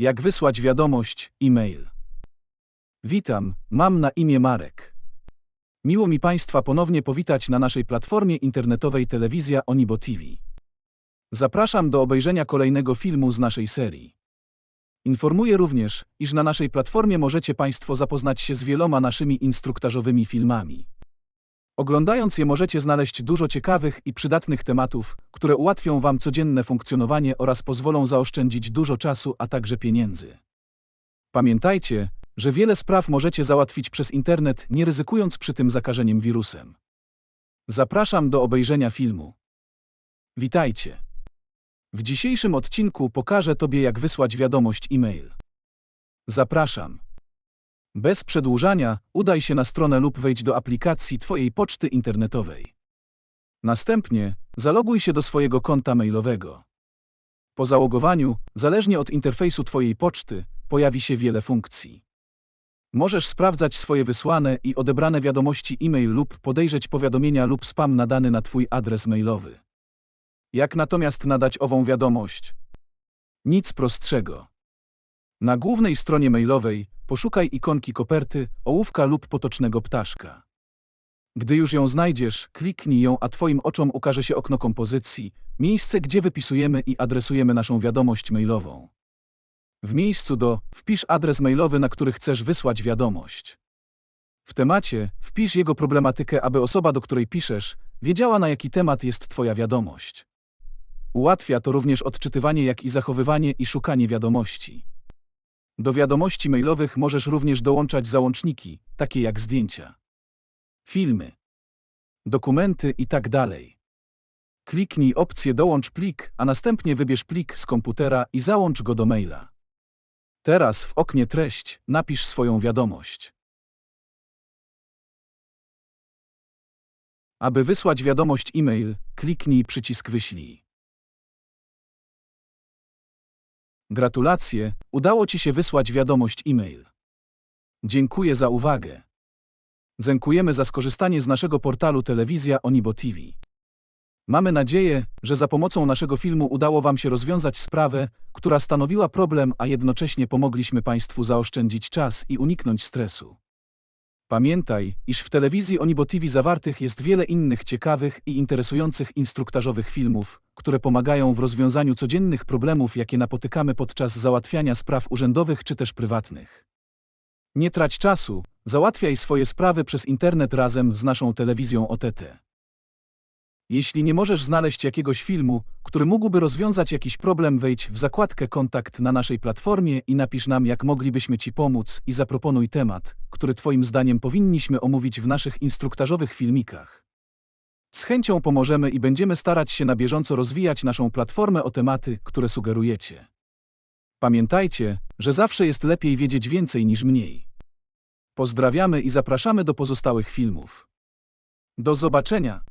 Jak wysłać wiadomość, e-mail. Witam, mam na imię Marek. Miło mi Państwa ponownie powitać na naszej platformie internetowej Telewizja Onibo TV. Zapraszam do obejrzenia kolejnego filmu z naszej serii. Informuję również, iż na naszej platformie możecie Państwo zapoznać się z wieloma naszymi instruktażowymi filmami. Oglądając je możecie znaleźć dużo ciekawych i przydatnych tematów, które ułatwią Wam codzienne funkcjonowanie oraz pozwolą zaoszczędzić dużo czasu, a także pieniędzy. Pamiętajcie, że wiele spraw możecie załatwić przez internet, nie ryzykując przy tym zakażeniem wirusem. Zapraszam do obejrzenia filmu. Witajcie. W dzisiejszym odcinku pokażę Tobie, jak wysłać wiadomość e-mail. Zapraszam. Bez przedłużania, udaj się na stronę lub wejdź do aplikacji Twojej poczty internetowej. Następnie zaloguj się do swojego konta mailowego. Po zalogowaniu, zależnie od interfejsu Twojej poczty, pojawi się wiele funkcji. Możesz sprawdzać swoje wysłane i odebrane wiadomości e-mail lub podejrzeć powiadomienia lub spam nadany na Twój adres mailowy. Jak natomiast nadać ową wiadomość? Nic prostszego. Na głównej stronie mailowej poszukaj ikonki koperty, ołówka lub potocznego ptaszka. Gdy już ją znajdziesz, kliknij ją, a Twoim oczom ukaże się okno kompozycji, miejsce, gdzie wypisujemy i adresujemy naszą wiadomość mailową. W miejscu do wpisz adres mailowy, na który chcesz wysłać wiadomość. W temacie wpisz jego problematykę, aby osoba, do której piszesz, wiedziała na jaki temat jest Twoja wiadomość. Ułatwia to również odczytywanie, jak i zachowywanie i szukanie wiadomości. Do wiadomości mailowych możesz również dołączać załączniki, takie jak zdjęcia, filmy, dokumenty i tak. Kliknij opcję Dołącz plik, a następnie wybierz plik z komputera i załącz go do maila. Teraz w oknie Treść napisz swoją wiadomość. Aby wysłać wiadomość e-mail, kliknij przycisk Wyślij. Gratulacje, udało Ci się wysłać wiadomość e-mail. Dziękuję za uwagę. Dziękujemy za skorzystanie z naszego portalu Telewizja Onibo TV. Mamy nadzieję, że za pomocą naszego filmu udało Wam się rozwiązać sprawę, która stanowiła problem, a jednocześnie pomogliśmy Państwu zaoszczędzić czas i uniknąć stresu. Pamiętaj, iż w telewizji Onibo zawartych jest wiele innych ciekawych i interesujących instruktażowych filmów, które pomagają w rozwiązaniu codziennych problemów, jakie napotykamy podczas załatwiania spraw urzędowych czy też prywatnych. Nie trać czasu, załatwiaj swoje sprawy przez internet razem z naszą telewizją OTT. Jeśli nie możesz znaleźć jakiegoś filmu, który mógłby rozwiązać jakiś problem, wejdź w zakładkę Kontakt na naszej platformie i napisz nam, jak moglibyśmy Ci pomóc i zaproponuj temat, który Twoim zdaniem powinniśmy omówić w naszych instruktażowych filmikach. Z chęcią pomożemy i będziemy starać się na bieżąco rozwijać naszą platformę o tematy, które sugerujecie. Pamiętajcie, że zawsze jest lepiej wiedzieć więcej niż mniej. Pozdrawiamy i zapraszamy do pozostałych filmów. Do zobaczenia!